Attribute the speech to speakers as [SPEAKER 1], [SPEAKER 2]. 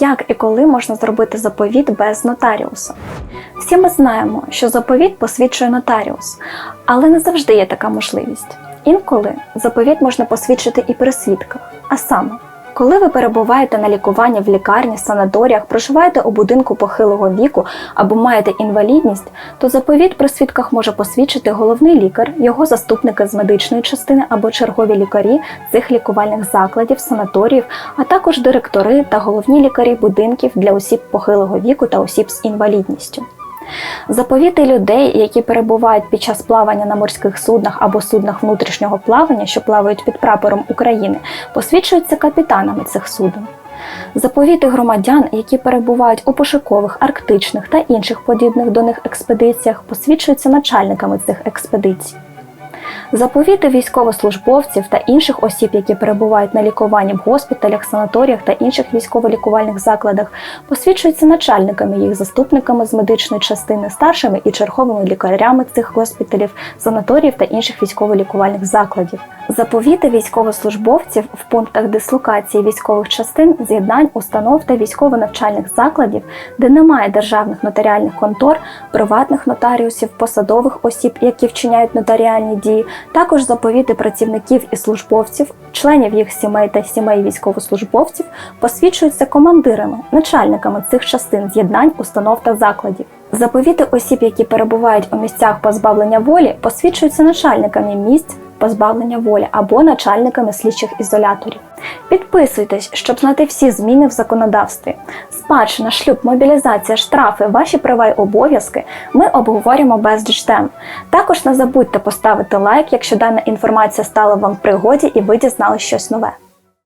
[SPEAKER 1] Як і коли можна зробити заповіт без нотаріуса? Всі ми знаємо, що заповіт посвідчує нотаріус, але не завжди є така можливість. Інколи заповіт можна посвідчити і при свідках, а саме. Коли ви перебуваєте на лікуванні в лікарні, санаторіях, проживаєте у будинку похилого віку або маєте інвалідність, то заповіт при свідках може посвідчити головний лікар, його заступники з медичної частини або чергові лікарі цих лікувальних закладів, санаторіїв, а також директори та головні лікарі будинків для осіб похилого віку та осіб з інвалідністю. Заповіти людей, які перебувають під час плавання на морських суднах або суднах внутрішнього плавання, що плавають під прапором України, посвідчуються капітанами цих суден. Заповіти громадян, які перебувають у пошукових, арктичних та інших подібних до них експедиціях, посвідчуються начальниками цих експедицій. Заповіти військовослужбовців та інших осіб, які перебувають на лікуванні в госпіталях, санаторіях та інших військово-лікувальних закладах, посвідчуються начальниками, їх заступниками з медичної частини, старшими і черговими лікарями цих госпіталів, санаторіїв та інших військово-лікувальних закладів. Заповіти військовослужбовців в пунктах дислокації військових частин, з'єднань, установ та військово-навчальних закладів, де немає державних нотаріальних контор, приватних нотаріусів, посадових осіб, які вчиняють нотаріальні дії, також заповіти працівників і службовців, членів їх сімей та сімей військовослужбовців посвідчуються командирами, начальниками цих частин з'єднань, установ та закладів. Заповіти осіб, які перебувають у місцях позбавлення волі, посвідчуються начальниками місць позбавлення волі або начальниками слідчих ізоляторів. Підписуйтесь, щоб знати всі зміни в законодавстві. Спадщина, шлюб, мобілізація, штрафи, ваші права й обов'язки ми обговоримо безліч тем. Також не забудьте поставити лайк, якщо дана інформація стала вам в пригоді і ви дізнали щось нове.